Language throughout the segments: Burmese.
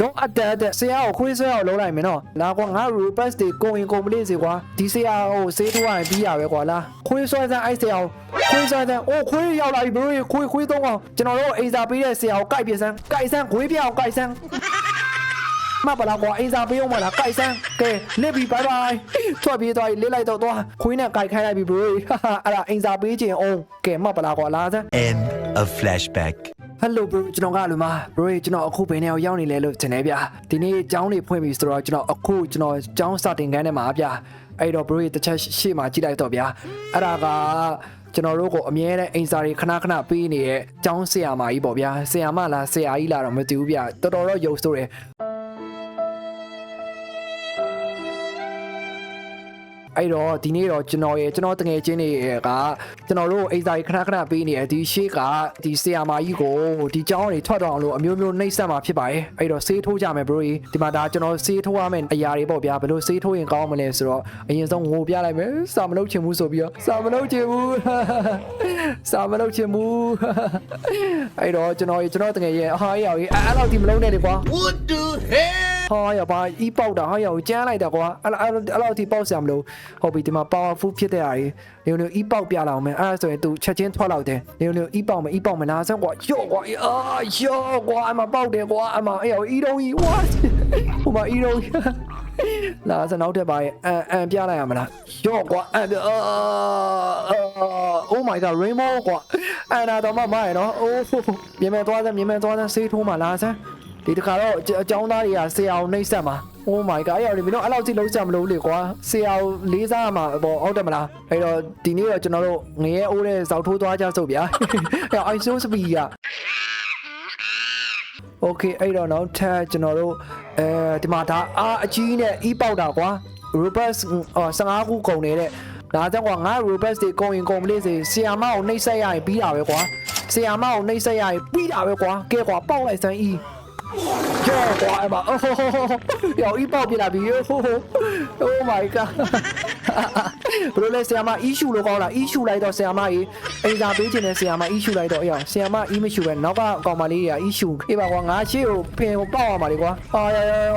တော့အတက်အတက်ဆရာကိုခွေးဆွဲအောင်လုံးလိုက်မယ်နော်လာကွာငါ request တွေကုန်ရင်ကုန်မလေးစီကွာဒီဆရာကိုစေးထိုးရရင်ပြီးရပဲကွာလာခွေးဆွဲစမ်းအဲ့ဆရာကိုခွေးဆွဲစမ်းအိုးခွေးရောက်လာပြီဘရိုခွေးခွေးသုံးအောင်ကျွန်တော်တို့အိမ်စာပေးတဲ့ဆရာကိုကြိုက်ပြစမ်းကြိုက်စမ်းခွေးပြောင်းကြိုက်စမ်းမပလာကွာအိမ်စာပေးအောင်မလားကြိုက်စမ်းကဲလစ်ပြီဘိုင်ဘိုင်ထွက်ပြေးသွားပြီလစ်လိုက်တော့သွားခွေးနဲ့ကြိုက်ခိုင်းလိုက်ပြီဘရိုဟာဟာအဲ့ဒါအိမ်စာပေးခြင်းအောင်ကဲမပလာကွာလာစမ်း End of flashback. ဟယ်လိုဘရိုကျွန်တော်ကလူမဘရိုကျွန်တော်အခုဘယ်နေအောင်ရောက်နေလဲလို့ထင်နေဗျာဒီနေ့ကျောင်းနေဖွင့်ပြီဆိုတော့ကျွန်တော်အခုကျွန်တော်ကျောင်းစတင်ခန်းထဲမှာဗျာအဲ့တော့ဘရိုတစ်ချက်ရှေ့မှာကြည့်လိုက်တော့ဗျာအဲ့ဒါကကျွန်တော်တို့ကိုအမြဲတမ်းအိမ်စာတွေခဏခဏပေးနေတဲ့ကျောင်းဆရာမကြီးပေါ့ဗျာဆရာမလားဆရာကြီးလားတော့မသိဘူးဗျာတော်တော်တော့ယုံဆိုးတယ် အဲ့တော့ဒီနေ့တော့ကျွန်တော်ရဲ့ကျွန်တော်တငယ်ချင်းတွေကကျွန်တော်တို့အိမ်စာကြီးခဏခဏပေးနေတယ်ဒီရှေ့ကဒီဆီယာမာကြီးကိုဒီကျောင်းတွေထွက်တော့အောင်လို့အမျိုးမျိုးနှိမ့်ဆက်မှာဖြစ်ပါတယ်အဲ့တော့ဆေးထိုးကြမယ်ဘရိုကြီးဒီမှာဒါကျွန်တော်ဆေးထိုးရမယ့်အရာတွေပေါ့ဗျာဘယ်လိုဆေးထိုးရင်ကောင်းမလဲဆိုတော့အရင်ဆုံးငိုပြလိုက်မယ်စာမလုပ်ချင်ဘူးဆိုပြီးတော့စာမလုပ်ချင်ဘူးစာမလုပ်ချင်ဘူးအဲ့တော့ကျွန်တော်ကျွန်တော်တငယ်ရဲ့ဟာရောက်ကြီးအဲ့လောက်ဒီမလုံးနဲ့လေကွာ What the hell? ဟာရပါအီးပေါက်တာဟာရကိုကျန်းလိုက်တာကွာအဲ့အဲ့အဲ့လောက်ထိပေါက်ဆရာမလို့ဟုတ်ပြီဒီမှာ powerful ဖြစ်တဲ့အားကြီးနေနေအီးပေါက်ပြလာအောင်မယ်အဲ့ဒါဆိုရင် तू ချက်ချင်းထွက်လောက်တယ်နေနေအီးပေါက်မအီးပေါက်မလားစမ်းကွာယော့ကွာအာယော့ကွာအမပေါက်တယ်ကွာအမအဲ့ရောအီးတော့ကြီး what ဟိုမှာအီးတော့ကြီးလာစနောက်ထပ်ပါရဲ့အန်အန်ပြလိုက်ရမလားယော့ကွာအန်ပြအာ Oh my god rainbow ကွာအဲ့ဒါတော့မမရနော်အိုးမြင်မဲ့သွားစမ်းမြင်မဲ့သွားစမ်းဆေးထိုးမှလာစမ်း ဒီတခါတော့အကြောင်းသားတွေကဆရာအောင်နှိမ့်ဆက်မှာ Oh my god အဲ့ရောက်နေပြီနော်အဲ့လောက်ကြည့်လုံးစရာမလိုဘူးလေကွာဆရာအောင်လေးစားမှာပေါ့ဟုတ်တယ်မလားအဲ့တော့ဒီနေ့တော့ကျွန်တော်တို့ငရဲအိုးတဲ့ဇောက်ထိုးသွားကြစို့ဗျာအဲ့အိုင်ဆိုးစပီက Okay အဲ့တော့နောက်ထပ်ကျွန်တော်တို့အဲဒီမှာဒါအာအကြီးနဲ့အီးပေါက်တာကွာ Robux 15ခုကုန်နေတဲ့ဒါကြောင့်ကွာငါ Robux တွေကုန်ရင်ကုန်မလေးစေဆီယာမအောင်နှိမ့်ဆက်ရရင်ပြီးတာပဲကွာဆီယာမအောင်နှိမ့်ဆက်ရရင်ပြီးတာပဲကွာကဲကွာပေါက်လိုက်စမ်းအီး ကြောက်ကွာအမအိုးယောအီပေါက်ပြလာပြီဟို Oh my god ဘယ်လိုလဲဆီယာမ issue လို့ကောင်းလား issue လိုက်တော့ဆီယာမကြီးအိမ်စာပေးခြင်းနဲ့ဆီယာမ issue လိုက်တော့အေးအောင်ဆီယာမ issue မရှိပဲနောက်ကကောင်မလေးတွေက issue အေးပါကွာငါရှေ့ကိုဖင်ကိုပေါက်အောင်ပါလေကွာအာ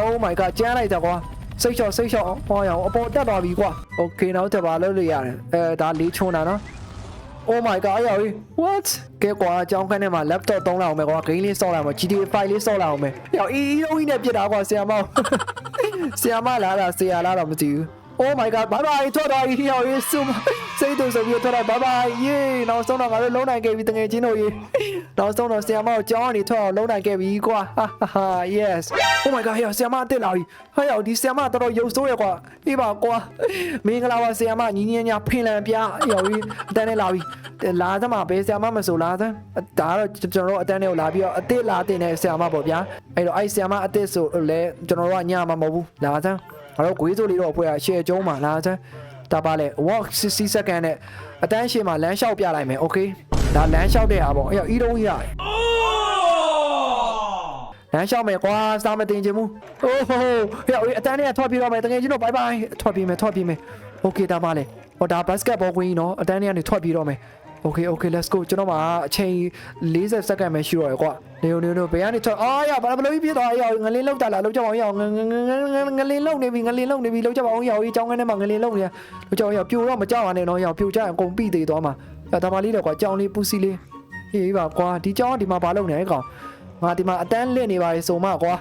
Oh my god ကျန်းလိုက်တာကွာစိတ်ချောစိတ်ချောဟောရအောင်အပေါ်တက်သွားပြီကွာ Okay နောက်တက်ပါလို့လို့ရတယ်အဲဒါလေးချုံတာနော် Oh my god အရာကြီး what ကဲကွာအကြောင်းခန်းထဲမှာ laptop သုံးလာအောင်မယ်ကွာ game လေးဆော့လာအောင် GTA 5လေးဆော့လာအောင်မယ်။ယောအီအီလုံးကြီးနဲ့ပြစ်တာကွာဆီယာမောင်။ဆီယာမလာတာဆီယာလာတော့မသိဘူး။ Oh my god bye bye ထွက်သွားပြီယောရေးစုမ စိတ်တူဆိုပြီးထွက်တော့ bye bye ယေးနောက်ဆုံးတော့ငါတို့လုံးနိုင်ခဲ့ပြီတကယ်ချင်းတို့ရေးနောက်ဆုံးတော့ဆီယာမောင်ကြောင်းကနေထွက်အောင်လုံးနိုင်ခဲ့ပြီကွာဟာဟာဟာ yes Oh my god ယောဆီယာမအတက်လာပြီဟာယောဒီဆီယာမတော်တော်ရုပ်ဆိုးရကွာအေးပါကွာမင်္ဂလာပါဆီယာမညီညီညာဖင်လန်ပြယောရေးအတန်းနဲ့လာပြီလာသမားပဲဆရာမမဆိုလာသဒါကတော့ကျွန်တော်တို့အတန်းတွေကိုလာပြီးတော့အစ်စ်လာတင်တဲ့ဆရာမပေါ့ဗျာအဲ့တော့အဲ့ဆရာမအစ်စ်ဆိုလဲကျွန်တော်တို့ကညမှာမဟုတ်ဘူးလာသငါတို့ဂွေးစိုးလေးတော့အဖွဲ့ကရှယ်ကျုံးမှာလာသ ဒါပါလေ walk 60 second နဲ့အတန်းရှည်မှာလမ်းလျှောက်ပြလိုက်မယ် okay ဒါလမ်းလျှောက်တဲ့အားပေါ့အဲ့တော့ဤတော့ကြီးရတယ်လမ်းလျှောက်မယ်ကွာစာမတင်ချင်ဘူးအိုးဟိုဟဲ့အတန်းတွေကထွက်ပြေးတော့မယ်တကယ်ချင်းတော့ bye bye ထွက်ပြေးမယ်ထွက်ပြေးမယ် okay ဒါပါလေဟောဒါ basketball ကွင်းနော်အတန်းတွေကနေထွက်ပြေးတော့မယ် Okay okay let's go ကျွန်တော်မှာအချိန်40စက္ကန့်ပဲရှိတော့ရယ်ကွာနေနေနေဘယ်ကနေထွက်အာရဘာဘလို့ပြေးသွားရအောင်ငလင်းလောက်တာလားလောက်ကြပါအောင်ရအောင်ငငငငလင်းလောက်နေပြီငလင်းလောက်နေပြီလောက်ကြပါအောင်ရအောင်အကြောင်းကနေမှာငလင်းလောက်နေလောက်ကြအောင်ရပြိုတော့မကြောက်ရနဲ့နော်ရအောင်ပြိုကြရင်အကုန်ပြီးသေးသွားမှာဒါပါလေးတော့ကွာကြောင်လေးပူစီလေးဟေးပါကွာဒီကြောင်ကဒီမှာဘာလုပ်နေလဲကောင် ငါဒီမှာအတန်းလင့်နေပါလေဆိုမှကွာ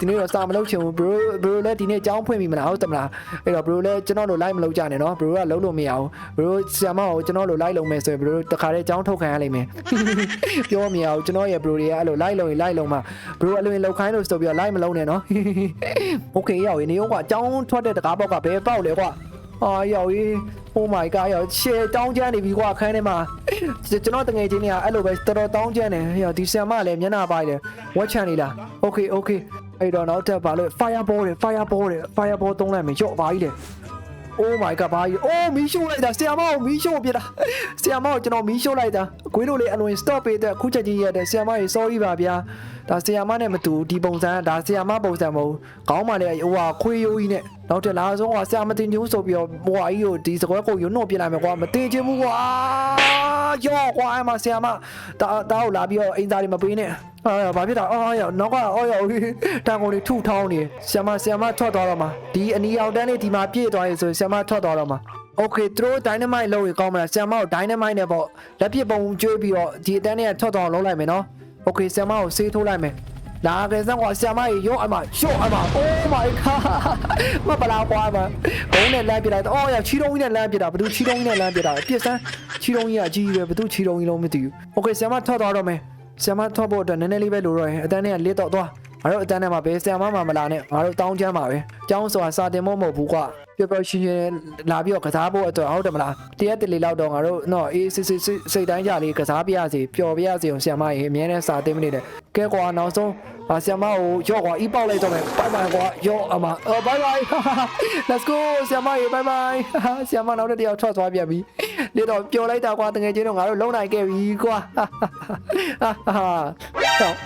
ဒီနေ့တော့စာမလုပ်ချင်ဘူး bro bro လည်းဒီနေ့ကြောင်းဖွင့်ပြီမလားဟုတ်တယ်မလားအဲ့တော့ bro လည်းကျွန်တော်တို့ live မလုပ်ကြနဲ့နော် bro ကလုံးလို့မရဘူး bro ဆရာမကိုကျွန်တော်တို့ live လုပ်မယ်ဆိုရင် bro တခါတည်းကြောင်းထုတ်ခံရလိမ့်မယ်ပြောမရဘူးကျွန်တော်ရဲ့ bro တွေကအဲ့လို live လုပ်ရင် live လုပ်မှာ bro အလွင်လောက်ခိုင်းလို့ဆိုပြီးတော့ live မလုပ်နဲ့နော် okay ရောက်ရင်နေရောကွာကြောင်းထွက်တဲ့တကားပေါက်ကဘယ်ပေါက်လဲကွာအာရောက်ရေး Oh my god ရောက်ရှယ်တောင်းကျမ်းနေပြီကွာခန်းထဲမှာကျွန်တော်တငယ်ချင်းတွေကအဲ့လိုပဲတော်တော်တောင်းကျမ်းနေရောက်ဒီဆရာမလည်းမျက်နှာပိုင်းတယ်ဝက်ချန်နေလား Okay okay အဲ့တော့နောက်ထပ်ပါလို့ fireball တယ် fireball တယ် fireball သုံးလိုက်မယ်ကြော့ပါကြီးတယ် Oh my god ဘာကြီး Oh မီးရှို့လိုက်တာဆီယာမောမီးရှို့ပြတာဆီယာမောကျွန်တော်မီးရှို့လိုက်တာအကွေးတို့လေးအလွန် stop ပေးတဲ့ခုချက်ချင်းရက်တဲ့ဆီယာမကြီး sorry ပါဗျာဒါဆီယာမနဲ့မတူဒီပုံစံဒါဆီယာမပုံစံမဟုတ်ခေါင်းမှလည်းဟိုဟာခွေးရိုးကြီးနဲ့နောက်ထပ်လာဆုံးကဆီယာမတင်ကျူးဆိုပြီးတော့ဟိုဟာကြီးကိုဒီစကွဲကိုရုံနှုတ်ပြလိုက်မယ်ကွာမတင်ချင်ဘူးကွာ ရောကွာအမဆီယမတာတာကိုလာပြီးတော့အိမ်သားတွေမပေးနဲ့အာဘာဖြစ်တာအော်ရောနောက်ကအော်ရောတန်ကုန်တွေထုထောင်းနေဆီယမဆီယမထွက်သွားတော့မှာဒီအနီအောင်တန်းလေးဒီမှာပြည့်သွားရင်ဆိုဆီယမထွက်သွားတော့မှာ Okay သူတို့ dynamite လောက်ရင်ကောင်းမလားဆီယမကို dynamite နဲ့ပေါ့လက်ပစ်ပုံကျွေးပြီးတော့ဒီအတန်းလေးကထွက်သွားအောင်လုပ်လိုက်မယ်နော် Okay ဆီယမကိုဆေးထိုးလိုက်မယ် လာခဲ့စမ်းကွာဆီယမရေရော့အမရော့အမ Oh my god မပလာကွာမဘုံနဲ့လမ်းပြလိုက်တော့အော်ရချီတုံးကြီးနဲ့လမ်းပြတာဘသူချီတုံးကြီးနဲ့လမ်းပြတာပြစ်စမ်းချီတုံးကြီးကအကြီးကြီးပဲဘသူချီတုံးကြီးလုံးမသိဘူး Okay ဆီယမထွက်သွားတော့မယ်ဆီယမထွက်ဖို့အတွက်နည်းနည်းလေးပဲလိုတော့ရင်အတန်းနဲ့လစ်တော့သွားငါတို့အတန်းထဲမှာဘယ်ဆီယမမှမလာနဲ့ငါတို့တောင်းချမ်းပါပဲကျောင်းဆိုတာစာတင်ဖို့မဟုတ်ဘူးကွာ ပျော်ပျော်ရွှင်ရွှင်လာပြီးတော့ကစားဖို့အတွက်ဟုတ်တယ်မလားတရက်တလေလောက်တော့ငါတို့တော့အေးစစ်စစ်စိတ်တိုင်းကြလေးကစားပြရစီပျော်ပြရစီအောင်ဆီယမရေအမြဲတမ်းစာတင်မနေနဲ့ကဲကွာနောက်ဆုံးအာဆီယမကိုရော့ကွာအီးပေါက်လိုက်တော့မယ်ဘိုင်ဘိုင်ကွာရော့အမအော်ဘိုင်ဘိုင် let's go ဆီယမရေဘိုင်ဘိုင်ဆီယမနောက်တစ်ယောက်ထွက်သွားပြန်ပြီ လေတော့ပျော်လိုက်တာကွာတကယ်ချင်းတော့ငါတို့လုံနိုင်ခဲ့ပြီကွာ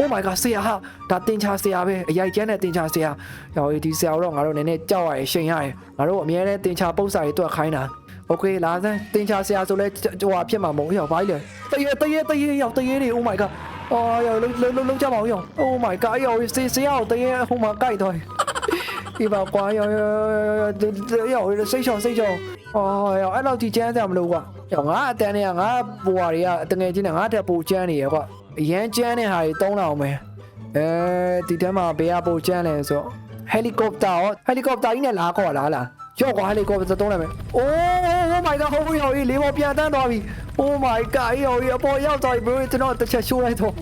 Oh my god ဆရာဟာဒါတင်ချာဆရာပဲအရိုက်ကျန်းတဲ့တင်ချာဆရာဟောဒီဆရာတော့ငါတို့နည်းနည်းကြောက်ရတယ်ရှင်ရတယ်ငါတို့အမြဲတမ်းတင်ချာပု္ပ္ပစာတွေတွက်ခိုင်းတာ Okay လာစမ်းတင်ချာဆရာဆိုလဲဟိုဟာဖြစ်မှာမဟုတ်ရောဘာကြီးလဲတရေတရေတရေရောက်တရေတွေ Oh my god အော်ရောလုံးလုံးလုံးကြပါဦးရော Oh my god ရောဆဆရာတရေဟိုမှာကြိုက်တော့ဒီပါကွာရောရောရောစိတ်ချောင်စိတ်ချော င်အော်ရောအဲ့လောက်ကြီးကျန်းစရာမလိုကွာရောငါအတန်းတွေကငါဘွာတွေကတငယ်ချင်းနဲ့ငါတက်ပူကျန်းနေရကွာအရန်ကျန်းတဲ့ဟာတွေတုံးတော့မယ်အဲဒီထဲမှာဘယ်ကပူကျန်းလဲဆိုဟယ်လီကော်ပတာဟဟယ်လီကော်ပတာကြီးနဲ့လာခေါ်လာလားရော့ကွာဟယ်လီကော်ပတာတုံးလိုက်မယ်အိုး Oh my god ဟိုးရော်ကြီးလေးပေါ်ပြန်တန်းသွားပြီ Oh my god ရော်ကြီးအပေါ်ရောက်သွားပြီ bro ကျွန်တော်တစ်ချက်ရှိုးလိုက်တော့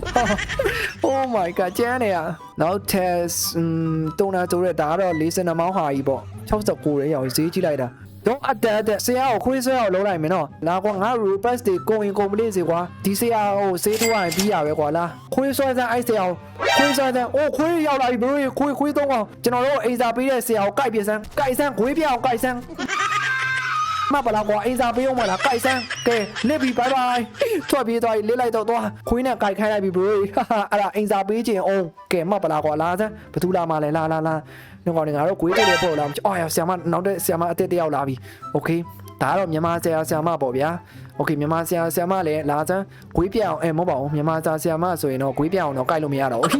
Oh my god ကျန်းနေရနောက် test တုံးနာတိုးတဲ့ဒါကတော့42မောင်းဟာကြီးပေါ့69ရဲရော်ကြီးဈေးကြည့်လိုက်တာ တော့အတက်အတက်ဆရာကိုခွေးဆွဲအောင်လုံးလိုက်မယ်နော်လာကွာငါ request တွေကုန်ရင်ကုန်မလေးစေကွာဒီဆရာကိုဈေးထိုးရရင်ပြီးရပဲကွာလားခွေးဆွဲစမ်းအဲ့ဆရာကိုခွေးဆွဲစမ်းအိုးခွေးရောက်လာပြီ bro ခွေးခွေးသုံးအောင်ကျွန်တော်တို့အိမ်စာပေးတဲ့ဆရာကိုကြိုက်ပြစမ်းကြိုက်စမ်းခွေးပြောင်းကြိုက်စမ်းမပလာကွာအိမ်စာပေးအောင်မလားကြိုက်စမ်းကဲလစ်ပြီဘိုင်ဘိုင်ထွက်ပြေးသွားပြီလစ်လိုက်တော့သွားခွေးနဲ့ကြိုက်ခိုင်းလိုက်ပြီ bro ဟာဟာအဲ့ဒါအိမ်စာပေးခြင်းအောင်ကဲမပလာကွာလာစမ်းဘသူလာမလဲလာလာလာ ငါကောင်ငါတို့ခွေးတွေပို့လာအော်ရဆရာမနောက်တဲ့ဆရာမအစ်တယောက်လာပြီโอเคဒါကတော့မြန်မာဆရာဆရာမပေါ့ဗျာโอเคမြန်မာဆရာဆရာမလည်းလာစမ်းခွေးပြောင်အဲမဟုတ်ပါဘူးမြန်မာဆရာဆရာမဆိုရင်တော့ခွေးပြောင်တော့ကြိုက်လို့မရတော့ဘူး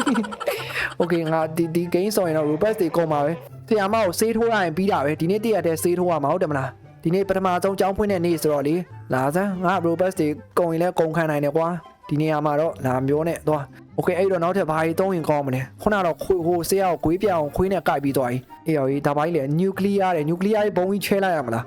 โอเคငါဒီဒီ game ဆိုရင်တော့ robust တွေကုန်ပါပဲဆရာမကိုဆေးထိုးရရင်ပြီးတာပဲဒီနေ့တည့်ရတဲ့ဆေးထိုးရမှာဟုတ်တယ်မလား ဒီနေ့ပထမဆုံးကြောင်းဖွင့်တဲ့နေ့ဆိုတော့လေလာစမ်းငါ robust တွေကုံရင်လည်းကုံခံနိုင်တယ်ကွာ ဒီနေရာမှာတော့လာမျိုးနဲ့သွားโอเคအဲ့တော့နောက်ထပ်ဘာကြီးသုံးရင်ကောင်းမလဲခုနကတော့ခွေဟိုဆေးရောက်ခွေးပြောင်ခွေးနဲ့ကိုက်ပြီးသွားပြီအေးရော်ကြီးဒါပါကြီးလေ nuclear တဲ့ nuclear ဘုံကြီးချဲလိုက်ရမလား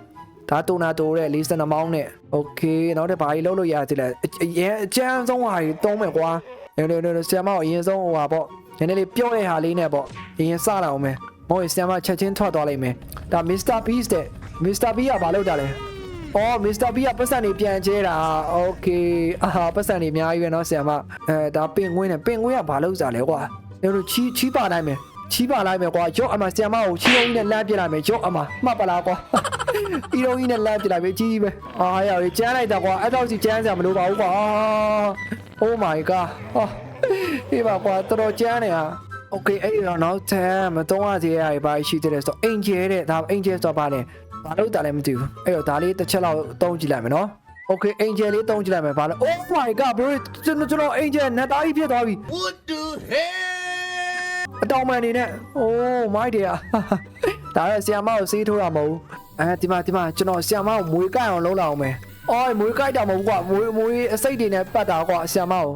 ဒါတိုနာတိုတဲ့42မောင်းနဲ့โอเคနောက်ထပ်ဘာကြီးလုံးလို့ရသေးလဲအရင်အကျန်းဆုံးဟာကြီးသုံးမယ်ကွာနေနေနေဆရာမအရင်ဆုံးဟိုဟာပေါ့နည်းနည်းလေးပြော့တဲ့ဟာလေးနဲ့ပေါ့အရင်စလာအောင်မယ်မဟုတ်ရင်ဆရာမချက်ချင်းထွက်သွားလိမ့်မယ်ဒါ Mr. Beast တဲ့ Mr. B ကဘာလုပ်တာလဲ။ ။အော် Mr. B ကပတ်စံတွေပြန်ချဲတာ။ Okay ။အာပတ်စံတွေအများကြီးပဲနော်ဆရာမ။အဲဒါပင်ကွင်းနဲ့ပင်ကွင်းကဘာလို့စားလဲကွာ။တို့တို့ချီချီပါတိုင်းမယ်။ချီပါလိုက်မယ်ကွာ။ရော့အမဆရာမကိုချီအောင်ကြီးနဲ့လမ်းပြလိုက်မယ်။ရော့အမမှတ်ပါလားကွာ။ပြီးတော့ကြီးနဲ့လမ်းပြလိုက်ပဲကြီးကြီးပဲ။အာရရကျန်းလိုက်တာကွာ။အဲ့တော့စီကျန်းစရာမလိုပါဘူးကွာ။ Oh my god ။ဟာဒီပါကွာတော်တော်ကျန်းနေတာ။ okay အဲ့တော့နောက်ထပ်မသုံးရသေးရပါရှိသေးတယ်ဆိုတော့ angel တဲ့ဒါ angel ဆိုပါလေ ဘာလို့တာလဲမသိဘူးအဲ့တော့ဒါလေးတစ်ချက်လောက်တုံးကြည့်လိုက်မယ်နော် Okay angel လေးတုံးကြည့်လိုက်မယ်ဗာလဲ Oh my god bro ကျွန်တော်ကျွန်တော် angel နဲ့တားကြီးဖြစ်သွားပြီ What the hell? အတောင်ပန်နေနဲ့ Oh my dear ဒါရဆီယမကိုစေးထိုးတာမဟုတ်ဘူးအဲဒီမှာဒီမှာကျွန်တော်ဆီယမကိုမွေကိုက်အောင်လုံးလာအောင်မယ် အော်မွေကိုက်တာမဟုတ်ဘူးကွာမွေမွေအစိတ်တွေနဲ့ပတ်တာကွာဆီယမကို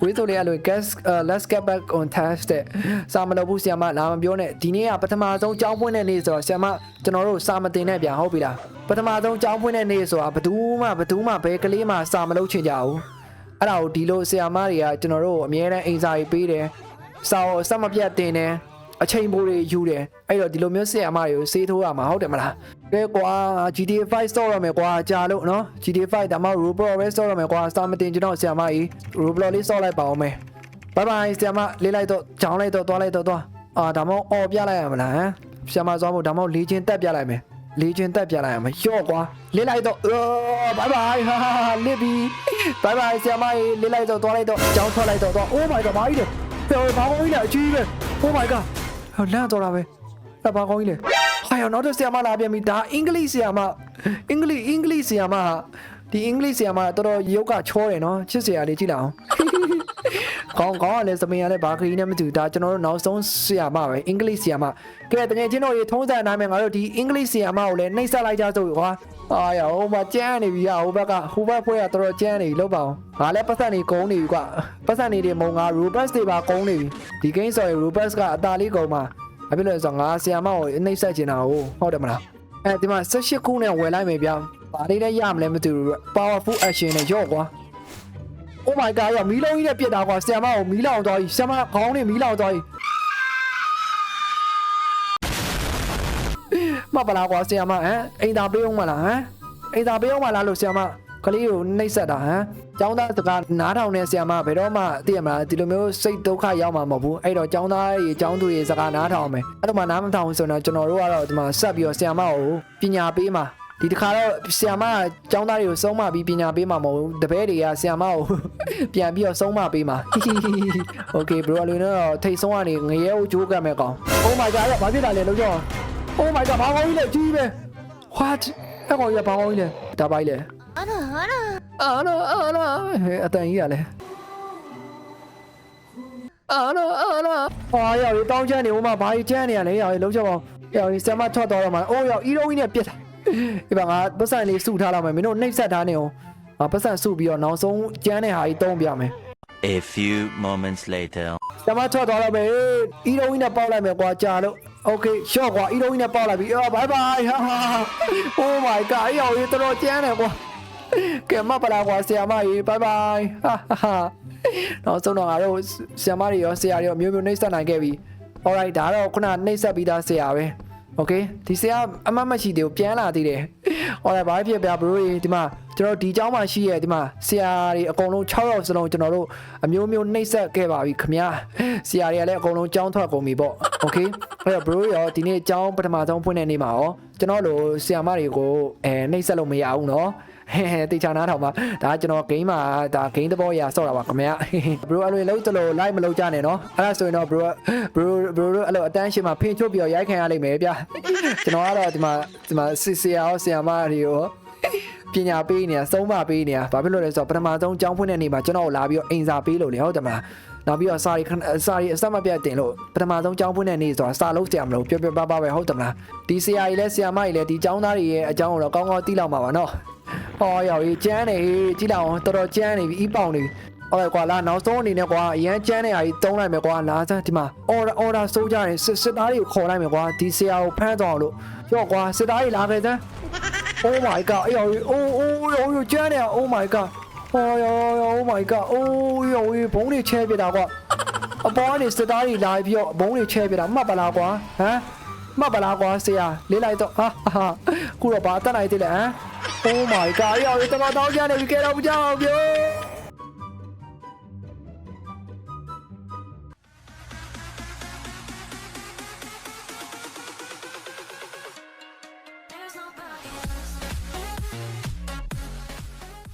ဝေးဆိုလေအဲ့လို gas uh, let's get back on task တဲ့စာမလုပ်ဘူးဆီယမလာမပြောနဲ့ဒီနေ့ကပထမဆုံးကြောင်းပွင့်တဲ့နေ့ဆိုတော့ဆီယမကျွန်တော်တို့စာမတင်နဲ့ပြန်ဟုတ်ပြီလားပထမဆုံးကြောင်းပွင့်တဲ့နေ့ဆိုတာဘယ်သူမှဘယ်သူမှဘယ်ကလေးမှစာမလုပ်ချင်ကြဘူးအဲ့ဒါကိုဒီလိုဆီယမတွေကကျွန်တော်တို့ကိုအများနဲ့အိမ်စာရေးပေးတယ်စာကိုအဆက်မပြတ်တင်တယ်အချိန်ပိုတွေယူတယ်အဲ့တော့ဒီလိုမျိုးဆရာမတွေကိုစေးထိုးရမှာဟုတ်တယ်မလား ကဲကွာ GTA 5 store ရမယ်ကွာကြာလို့နော် GTA 5ဒါမှ Roblox ပဲ store ရမယ်ကွာစာမတင်ကျွန်တော်ဆရာမကြီး Roblox လေး store လိုက်ပါအောင်မယ် bye bye ဆရာမလေးလိုက်တော့ကြောင်းလိုက်တော့သွားလိုက်တော့သွားအာဒါမှအော်ပြလိုက်ရမလားဟမ်ဆရာမသွားမို့ဒါမှလေးချင်းတက်ပြလိုက်မယ်လေးချင်းတက်ပြလိုက်ရမယ်ရော့ကွာလေးလိုက်တော့အော် bye bye ဟာလစ်ပြီ bye bye ဆရာမကြီးလေးလိုက်တော့သွားလိုက်တော့ကြောင်းထွက်လိုက်တော့သွား oh my god ဘာကြီးလဲဟဲ့ဘာကောင်းကြီးလဲအကြီးပဲ Oh my god ဟဲ့လန့်တော့တာပဲအဲ့ဘာကောင်းကြီးလဲ ဟာရနောက်တော့ဆရာမလာပြန်ပြီဒါအင်္ဂလိပ်ဆရာမအင်္ဂလိပ်အင်္ဂလိပ်ဆရာမဟာဒီအင်္ဂလိပ်ဆရာမတော်တော်ရုပ်ကချောတယ်နော်ချစ်စရာလေးကြည့်လိုက်အောင်ခေါင်းခေါင်းကလည်းစပင်ရလည်းဘာခရီးနဲ့မတူဒါကျွန်တော်တို့နောက်ဆုံးဆရာမပဲအင်္ဂလိပ်ဆရာမကဲတကယ်ချင်းတို့ရေထုံးစံအတိုင်းပဲငါတို့ဒီအင်္ဂလိပ်ဆရာမကိုလည်းနှိပ်စက်လိုက်ကြစို့ကွာအာရဟိုမှာကျန်းနေပြီဟာဟိုဘက်ကဟိုဘက်ဖွဲ့ကတော်တော်ကျန်းနေပြီလောက်ပါအောင်ငါလည်းပတ်သက်နေကုန်းနေပြီကွာပတ်သက်နေတယ်မုံငါ Robust တွေပါကုန်းနေပြီဒီ game ဆိုရင် Robust ကအตาလေးကုန်းမှာ ဘာဖြစ်လို့လဲဆိုတော့ငါဆရာမကိုနှိပ်စက်ချင်တာဟုတ်ဟုတ်တယ်မလားအဲဒီမှာ18ခုနဲ့ဝယ်လိုက်မယ်ဗျာဘာလေးနဲ့ရမလဲမသိဘူး powerful action နဲ့ရော့ကွာ Oh my god ရမီးလုံးကြီးနဲ့ပြစ်တာကွာဆ iam မကိုမီးလောင်သွားပြီဆ iam မခေါင်းနဲ့မီးလောင်သွားပြီမပလာကွာဆ iam မဟမ်အိမ်သာပေးအောင်မလားဟမ်အိမ်သာပေးအောင်မလားလို့ဆ iam မ ကလေးကိုနှိပ်စက်တာဟမ်ကျောင်းသားတကနားထောင်နေဆရာမဘယ်တော့မှသိရမလားဒီလိုမျိုးစိတ်ဒုက္ခရောက်မှာမဟုတ်ဘူးအဲ့တော့ကျောင်းသားတွေကျောင်းသူတွေစကားနားထောင်မယ်အဲ့တော့မှနားမထောင်ဆိုတော့ကျွန်တော်တို့ကတော့ဒီမှာဆက်ပြီးတော့ဆရာမကိုပညာပေးမှာဒီတစ်ခါတော့ဆ iam မကျောင်းသားတွေကိုဆုံးမပြီးပညာပေးမှာမဟုတ်ဘူးတပည့်တွေကဆ iam မကိုပြန်ပြီးတော့ဆုံးမပေးမှာ Okay bro လူနဲ့တော့ထိတ်ဆုံးကနေငရဲကိုဂျိုးကတ်မဲ့ကောင် Oh my god ဘာဖြစ်လာလဲလုံးကျော် Oh my god ဘာကောင်းကြီးလဲကြီးပဲ What အကောင်ကြီးဘာကောင်းကြီးလဲဒါပိုင်းလဲ အာနာအာနာအာနာအာနာဟဲ့အတန်ကြီးရလဲအာနာအာနာဟာရောက်ရေးတောင်းချမ်းနေဦးမှာဘာကြီးချမ်းနေရလဲရောက်ရေးလုံးချက်ပါရောက်ရေးဆမ်မထွက်တော့တော့မှာအိုးရောက်ဤတော့ကြီးနဲ့ပြက်တာဒီမှာငါပတ်စံလေးစုထားလာမယ်မင်းတို့နှိပ်စက်ထားနေအောင်ပတ်စံစုပြီးတော့နောက်ဆုံးကျန်းတဲ့ဟာကြီးတုံးပြမယ် A few moments later ဆမ်မထွက်တော့တော့မယ်ဤတော့ကြီးနဲ့ပေါက်လိုက်မယ်ကွာကြာလို့โอเคရှော့ကွာဤတော့ကြီးနဲ့ပေါက်လိုက်ပြီအော်ဘိုင်ဘိုင်ဟာဟာ Oh my god ရောက်ရေးတော်တော်ကျန်းတယ်ကွာ ကဲမပလာကွာဆရာမကြီးဘိုင်ဘိုင်ဟာဟာနောက်ဆုံးတော့ငါတို့ဆရာမတွေရောဆရာတွေရောမျိုးမျိုးနှိပ်စက်နိုင်ခဲ့ပြီ alright ဒါတော့ခုနနှိပ်စက်ပြီးသားဆရာပဲ โอเคဒီဆရာအမတ်မရှိသေးဘူးပြန်လာသေးတယ် alright ဘာဖြစ်ပြဘရိုဒီမှာကျွန်တော်ဒီเจ้าမှာရှိရဲ့ဒီမှာဆရာတွေအကုန်လုံး6ယောက်စလုံးကျွန်တော်တို့အမျိုးမျိုးနှိပ်စက်ခဲ့ပါပြီခမညာဆရာတွေကလည်းအကုန်လုံးကြောင်းထွက်ကုန်ပြီပေါ့โอเคအဲ့တော့ဘရိုရောဒီနေ့เจ้าပထမဆုံးဖွင့်တဲ့နေ့မှာရောကျွန်တော်တို့ဆရာမတွေကိုအဲနှိပ်စက်လို့မရဘူးเนาะ ဟဲတေချာနားထောင်ပါဒါကျွန်တော်ဂိမ်းမှာဒါဂိမ်းသဘောအရဆော့တာပါခင်ဗျာ bro အဲ့လိုလုံးတလို့ live မလုပ်ကြနဲ့နော်အဲ့ဒါဆိုရင်တော့ bro bro bro တို့အဲ့လိုအတန်းရှင်မှာဖင်ချုပ်ပြီးတော့ရိုက်ခံရလိမ့်မယ်ဗျာကျွန်တော်ကတော့ဒီမှာဒီမှာဆီဆီရောဆီယမရီရောပညာပေးနေတာသုံးပါပေးနေတာဘာဖြစ်လို့လဲဆိုတော့ပထမဆုံးကြောင်းဖွင့်တဲ့နေ့မှာကျွန်တော်လာပြီးတော့အင်စာပေးလို့လေဟုတ်တယ်မလားနောက်ပြီးတော့စာရီစာရီအစမပြတ်တင်လို့ပထမဆုံးကျောင်းဖွင့်တဲ့နေ့ဆိုတာစာလုံးဆရာမလို့ပြောပြပါပါပဲဟုတ်တယ်မလားဒီဆရာကြီးလဲဆရာမကြီးလဲဒီကျောင်းသားတွေရဲ့အကြောင်းကိုတော့ကောင်းကောင်းသိလောက်ပါပါနော် အော်ရောက်ကြီးကျန်းနေကြည့်လိုက်အောင်တော်တော်ကျန်းနေပြီအီးပေါင်နေပြီ။အော်ကွာလာနောက်ဆုံးအနေနဲ့ကွာအရန်ကျန်းနေရကြီးတုံးလိုက်မယ်ကွာလာစမ်းဒီမှာ order order စိုးကြတယ်စစ်စစ်သားတွေကိုခေါ်လိုက်မယ်ကွာဒီဆရာကိုဖမ်းသွားအောင်လို့ရော့ကွာစစ်သားတွေလာခဲ့စမ်း Oh my god အေးရော Oh oh ရောကျန်းနေ Oh my god ဟောရော Oh my god Oh ရောဘုံတွေချဲပြတာကွာအပေါ်ကနေစစ်သားတွေလာပြီးတော့ဘုံတွေချဲပြတာမှတ်ပါလားကွာဟမ်မှတ်ပါလားကွာဆရာလေးလိုက်တော့ဟာဟာခုတော့ဘာတက်နိုင်သေးလဲဟမ် Oh my god ရောတော်တော်တောင်းကြနေပြီကဲတော့မကြောက်ဘူး